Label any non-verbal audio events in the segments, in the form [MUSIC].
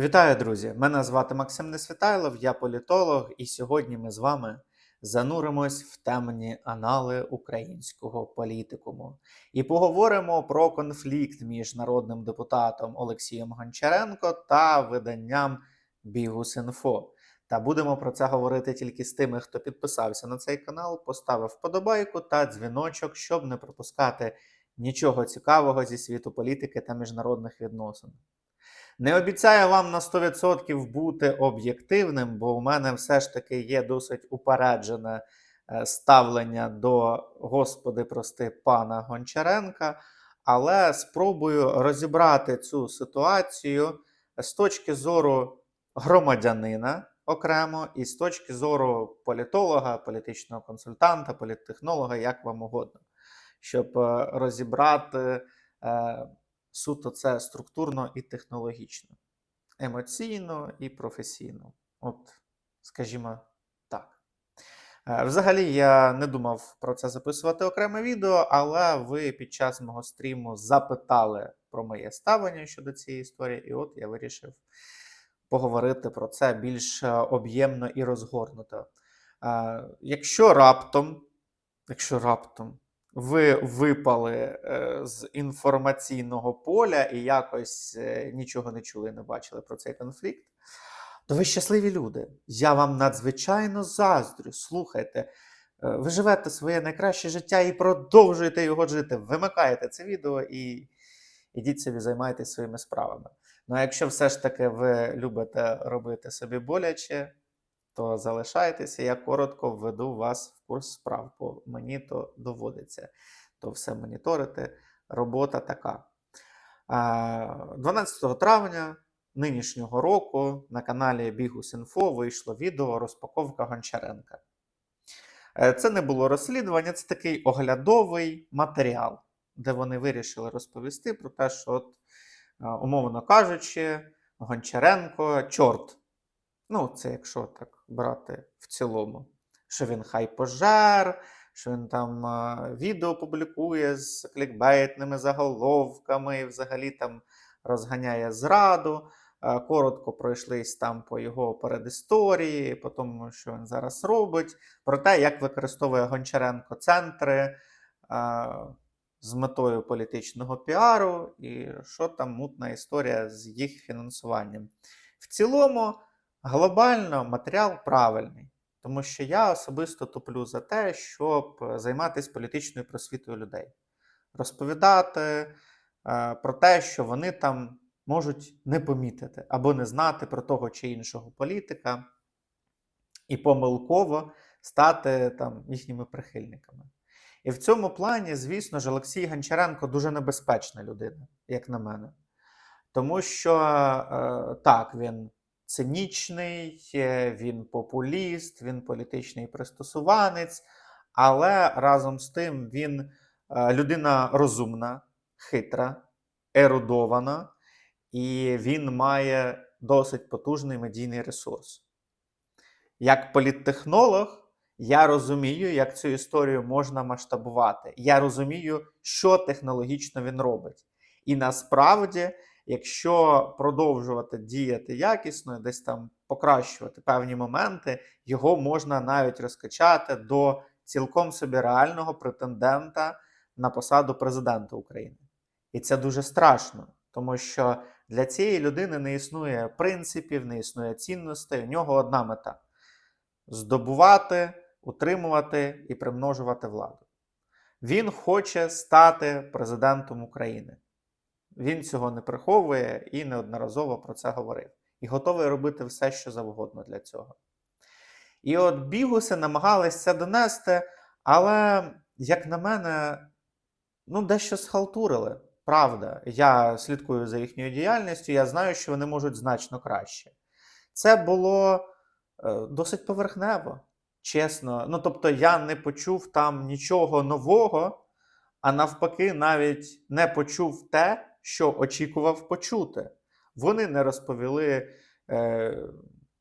Вітаю, друзі! Мене звати Максим Несвітайлов, я політолог, і сьогодні ми з вами зануримось в темні анали українського політикуму і поговоримо про конфлікт між народним депутатом Олексієм Гончаренко та виданням Бігус.Інфо. Та будемо про це говорити тільки з тими, хто підписався на цей канал, поставив вподобайку та дзвіночок, щоб не пропускати нічого цікавого зі світу політики та міжнародних відносин. Не обіцяю вам на 100% бути об'єктивним, бо у мене все ж таки є досить упереджене е, ставлення до Господи, прости пана Гончаренка. Але спробую розібрати цю ситуацію з точки зору громадянина окремо і з точки зору політолога, політичного консультанта, політтехнолога, як вам угодно, щоб е, розібрати. Суто це структурно і технологічно, емоційно і професійно. От, скажімо так. Е, Взагалі, я не думав про це записувати окреме відео, але ви під час мого стріму запитали про моє ставлення щодо цієї історії, і от я вирішив поговорити про це більш е, об'ємно і розгорнуто. Е, Якщо раптом, якщо раптом ви випали е, з інформаційного поля і якось е, нічого не чули, не бачили про цей конфлікт, то ви щасливі люди. Я вам надзвичайно заздрю. Слухайте, е, ви живете своє найкраще життя і продовжуєте його жити. Вимикаєте це відео і ідіть собі, займайтеся своїми справами. Ну а якщо все ж таки ви любите робити собі боляче, то залишайтеся, я коротко введу вас в курс справ, бо мені то доводиться то все моніторити. Робота така. 12 травня нинішнього року на каналі Бігус.Інфо вийшло відео розпаковка Гончаренка. Е, Це не було розслідування, це такий оглядовий матеріал, де вони вирішили розповісти про те, що, от, е, умовно кажучи, Гончаренко чорт. Ну, це якщо так брати в цілому, що він хай пожар, що він там відео публікує з клікбейтними заголовками, і взагалі там розганяє зраду. Коротко пройшлись там по його передісторії, по тому, що він зараз робить, про те, як використовує Гончаренко центри з метою політичного піару, і що там мутна історія з їх фінансуванням. В цілому. Глобально матеріал правильний, тому що я особисто топлю за те, щоб займатися політичною просвітою людей, розповідати е, про те, що вони там можуть не помітити або не знати про того чи іншого політика, і помилково стати там їхніми прихильниками. І в цьому плані, звісно ж, Олексій Гончаренко дуже небезпечна людина, як на мене. Тому що е, так, він цинічний, е, він популіст, він політичний пристосуванець, але разом з тим він е, людина розумна, хитра, ерудована, і він має досить потужний медійний ресурс. Як політтехнолог, я розумію, як цю історію можна масштабувати. Я розумію, що технологічно він робить. І насправді якщо продовжувати діяти якісно, десь там покращувати певні моменти, його можна навіть розкачати до цілком собі реального претендента на посаду президента України. І це дуже страшно, тому що для цієї людини не існує принципів, не існує цінностей. У нього одна мета здобувати, утримувати і примножувати владу. Він хоче стати президентом України. Він цього не приховує і неодноразово про це говорив. І готовий робити все, що завгодно для цього. І от бігуси намагались це донести, але, як на мене, ну, дещо схалтурили. Правда, я слідкую за їхньою діяльністю, я знаю, що вони можуть значно краще. Це було е, досить поверхнево, чесно. Ну, тобто, я не почув там нічого нового, а навпаки, навіть не почув те що очікував почути. Вони не розповіли е,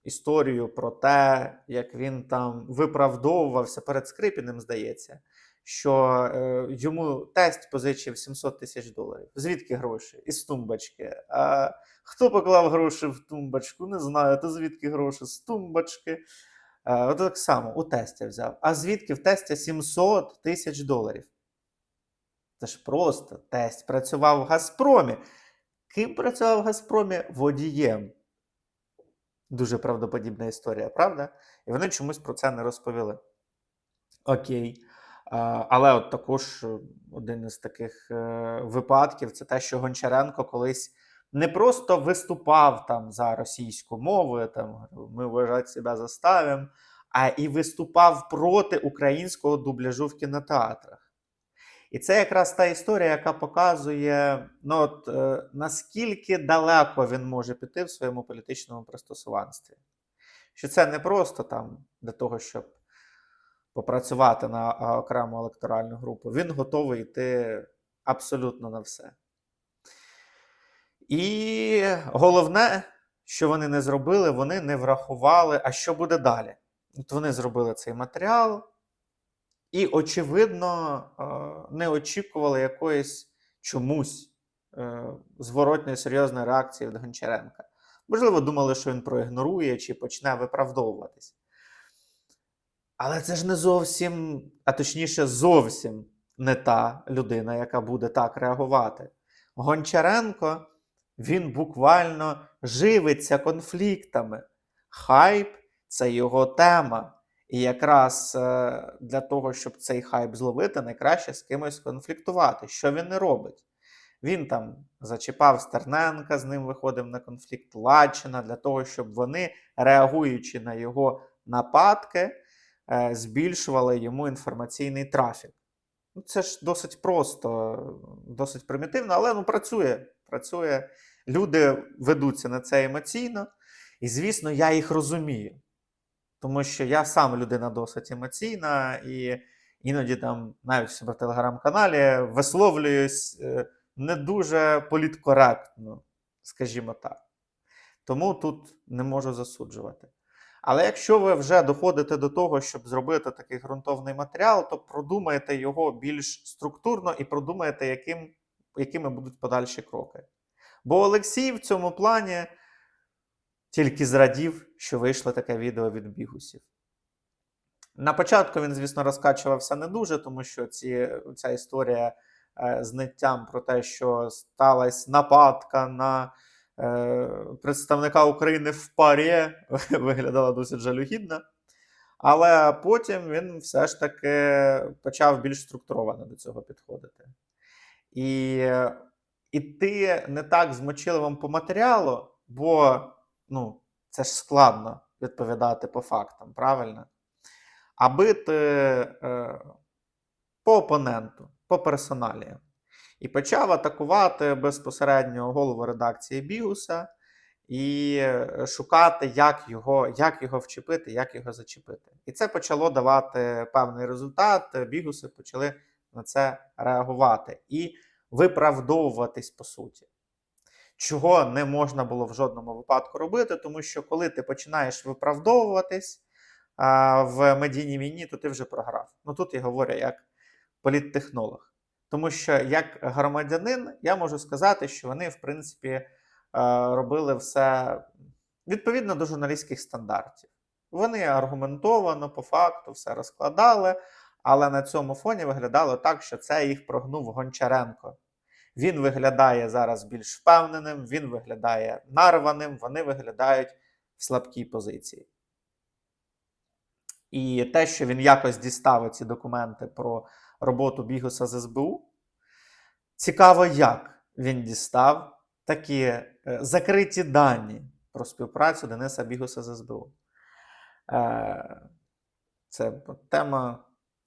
історію про те, як він там виправдовувався перед Скрипіним, здається, що е, йому тесть позичив 700 тисяч доларів. Звідки гроші? Із тумбочки. А хто поклав гроші в тумбочку? Не знаю. То звідки гроші? З тумбочки. Е, от так само у тестя взяв. А звідки в тестя 700 тисяч доларів? Це ж просто тесть працював в Газпромі. Ким працював в Газпромі? Водієм. Дуже правдоподібна історія, правда? І вони чомусь про це не розповіли. Окей. Але от також е, один із таких е, випадків це те, що Гончаренко колись не просто виступав там за російську мову, там ми вважати себе заставимо, а і виступав проти українського дубляжу в кінотеатрах. І це якраз та історія, яка показує, ну, от, е, наскільки далеко він може піти в своєму політичному пристосуванстві. Що це не просто там для того, щоб попрацювати на окрему електоральну групу. Він готовий йти абсолютно на все. І головне, що вони не зробили, вони не врахували, а що буде далі. От вони зробили цей матеріал, і, очевидно, не очікували якоїсь чомусь е, зворотної серйозної реакції від Гончаренка. Можливо, думали, що він проігнорує чи почне виправдовуватись. Але це ж не зовсім, а точніше, зовсім не та людина, яка буде так реагувати. Гончаренко він буквально живиться конфліктами. Хайп це його тема. І якраз е, для того, щоб цей хайп зловити, найкраще з кимось конфліктувати. Що він не робить? Він там зачіпав Стерненка, з ним виходив на конфлікт Лачина для того, щоб вони, реагуючи на його нападки, е, збільшували йому інформаційний трафік. Ну, Це ж досить просто, досить примітивно, але ну, працює. працює. Люди ведуться на це емоційно, і, звісно, я їх розумію. Тому що я сам людина досить емоційна, і іноді там, навіть в себе в телеграм-каналі, висловлююсь е, не дуже політкоректно, скажімо так. Тому тут не можу засуджувати. Але якщо ви вже доходите до того, щоб зробити такий ґрунтовний матеріал, то продумайте його більш структурно і продумайте, яким, якими будуть подальші кроки. Бо Олексій в цьому плані тільки зрадів, що вийшло таке відео від бігусів. На початку він, звісно, розкачувався не дуже, тому що ці, ця історія е, з ниттям про те, що сталася нападка на е, представника України в парі, [LAUGHS] виглядала досить жалюгідно. Але потім він все ж таки почав більш структуровано до цього підходити. І іти не так змочиливим по матеріалу, бо ну, це ж складно відповідати по фактам, правильно? А бити е, по опоненту, по персоналі. І почав атакувати безпосередньо голову редакції Бігуса і е, шукати, як його як його вчепити, як його зачепити. І це почало давати певний результат. Бігуси почали на це реагувати і виправдовуватись по суті чого не можна було в жодному випадку робити, тому що коли ти починаєш виправдовуватись а, в медійній війні, то ти вже програв. Ну тут я говорю як політтехнолог. Тому що як громадянин я можу сказати, що вони, в принципі, робили все відповідно до журналістських стандартів. Вони аргументовано, по факту, все розкладали, але на цьому фоні виглядало так, що це їх прогнув Гончаренко. Він виглядає зараз більш впевненим, він виглядає нарваним, вони виглядають в слабкій позиції. І те, що він якось дістав ці документи про роботу Бігуса з СБУ, цікаво, як він дістав такі е, закриті дані про співпрацю Дениса Бігуса з СБУ. Е, це тема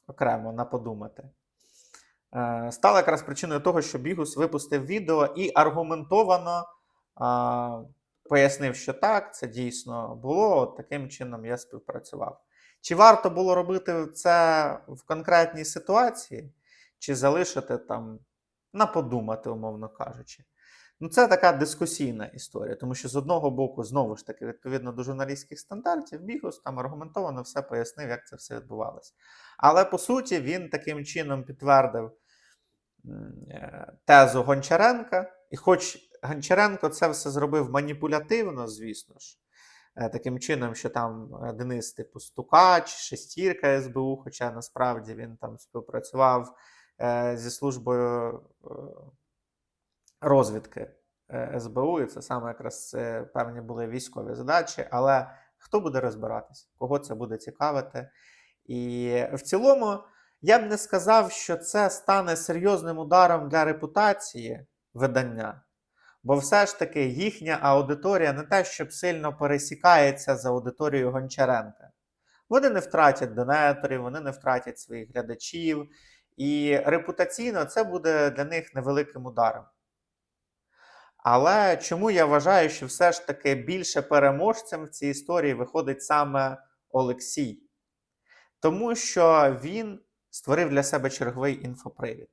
окремо на подумати. Е, стала якраз причиною того, що Бігус випустив відео і аргументовано пояснив, що так, це дійсно було. Таким чином я співпрацював. Чи варто було робити це в конкретній ситуації, чи залишити там на подумати, умовно кажучи? Ну, це така дискусійна історія, тому що з одного боку, знову ж таки, відповідно до журналістських стандартів, Бігус там аргументовано все пояснив, як це все відбувалося. Але по суті, він таким чином підтвердив е, тезу Гончаренка, і хоч Гончаренко це все зробив маніпулятивно, звісно ж, е, таким чином, що там е, Денис, типу, стукач, шестірка СБУ, хоча насправді він там співпрацював е, зі службою е, розвідки е, СБУ, і це саме якраз е, певні були військові задачі. Але хто буде розбиратись, кого це буде цікавити? І в цілому я б не сказав, що це стане серйозним ударом для репутації видання. Бо все ж таки їхня аудиторія не те, щоб сильно пересікається з аудиторією Гончаренка. Вони не втратять донеторів, вони не втратять своїх глядачів, і репутаційно це буде для них невеликим ударом. Але чому я вважаю, що все ж таки більше переможцем в цій історії виходить саме Олексій? Тому що він створив для себе черговий інфопривід.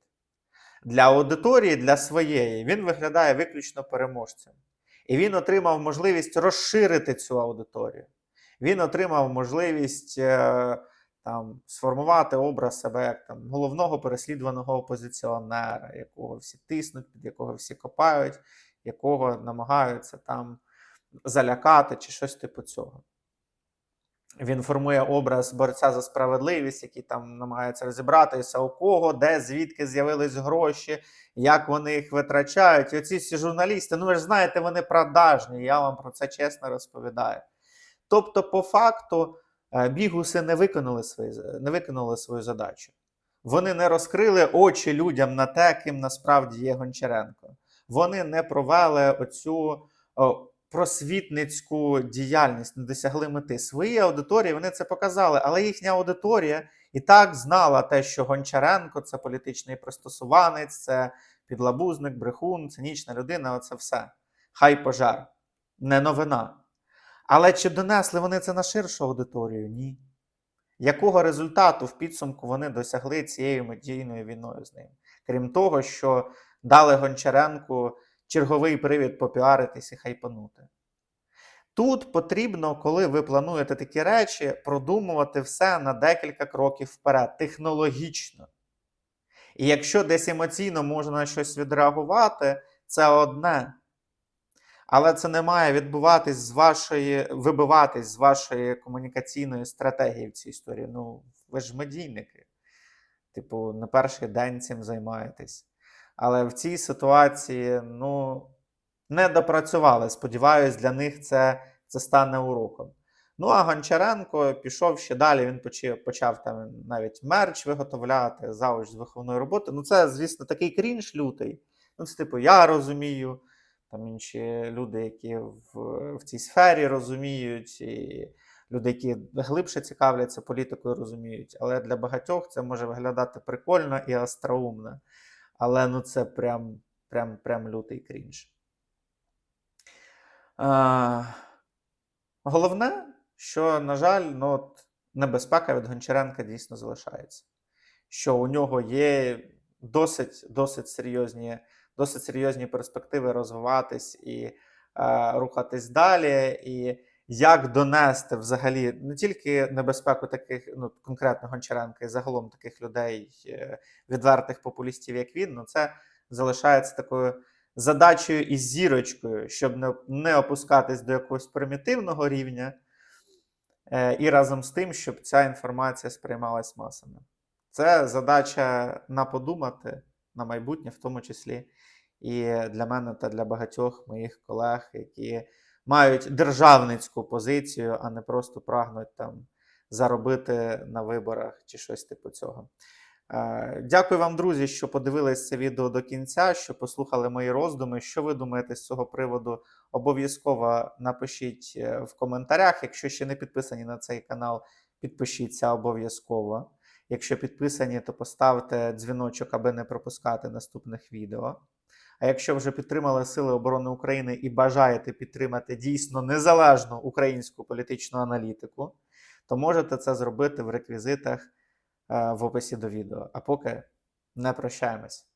Для аудиторії, для своєї, він виглядає виключно переможцем. І він отримав можливість розширити цю аудиторію. Він отримав можливість е, там, сформувати образ себе як там, головного переслідуваного опозиціонера, якого всі тиснуть, під якого всі копають, якого намагаються там залякати чи щось типу цього. Він формує образ борця за справедливість, який там намагається розібратися, у кого, де, звідки з'явились гроші, як вони їх витрачають. І оці всі журналісти, ну ви ж знаєте, вони продажні, я вам про це чесно розповідаю. Тобто, по факту, е, бігуси не виконали, свої, не виконали свою задачу. Вони не розкрили очі людям на те, ким насправді є Гончаренко. Вони не провели оцю просвітницьку діяльність, не досягли мети. Свої аудиторії вони це показали, але їхня аудиторія і так знала те, що Гончаренко це політичний пристосуванець, це підлабузник, брехун, цинічна людина. Оце все. Хай пожар. Не новина. Але чи донесли вони це на ширшу аудиторію? Ні. Якого результату в підсумку вони досягли цією медійною війною з ним? Крім того, що дали Гончаренку черговий привід попіаритись і хайпанути. Тут потрібно, коли ви плануєте такі речі, продумувати все на декілька кроків вперед, технологічно. І якщо десь емоційно можна на щось відреагувати, це одне. Але це не має відбуватись з вашої, вибиватись з вашої комунікаційної стратегії в цій історії. Ну, ви ж медійники. Типу, не перший день цим займаєтесь. Але в цій ситуації, ну, не допрацювали. Сподіваюсь, для них це, це стане уроком. Ну, а Гончаренко пішов ще далі. Він почав, почав там навіть мерч виготовляти, завуч з виховної роботи. Ну, це, звісно, такий крінж лютий. Ну, це, типу, я розумію там інші люди, які в, в цій сфері розуміють, і люди, які глибше цікавляться політикою, розуміють. Але для багатьох це може виглядати прикольно і остроумно. Але ну це прям, прям, прям лютий крінж. А, головне, що, на жаль, ну, от, небезпека від Гончаренка дійсно залишається. Що у нього є досить, досить серйозні досить серйозні перспективи розвиватись і е, рухатись далі. І як донести взагалі не тільки небезпеку таких, ну конкретно Гончаренка, і загалом таких людей, е, відвертих популістів, як він, ну це залишається такою задачею і зірочкою, щоб не, не опускатись до якогось примітивного рівня. е, І разом з тим, щоб ця інформація сприймалась масами. Це задача на подумати на майбутнє, в тому числі і для мене та для багатьох моїх колег, які мають державницьку позицію, а не просто прагнуть там заробити на виборах чи щось типу цього. Е, Дякую вам, друзі, що подивились це відео до кінця, що послухали мої роздуми. Що ви думаєте з цього приводу? Обов'язково напишіть е, в коментарях. Якщо ще не підписані на цей канал, підпишіться обов'язково. Якщо підписані, то поставте дзвіночок, аби не пропускати наступних відео. А якщо вже підтримали Сили оборони України і бажаєте підтримати дійсно незалежну українську політичну аналітику, то можете це зробити в реквізитах е, в описі до відео. А поки не прощаємось.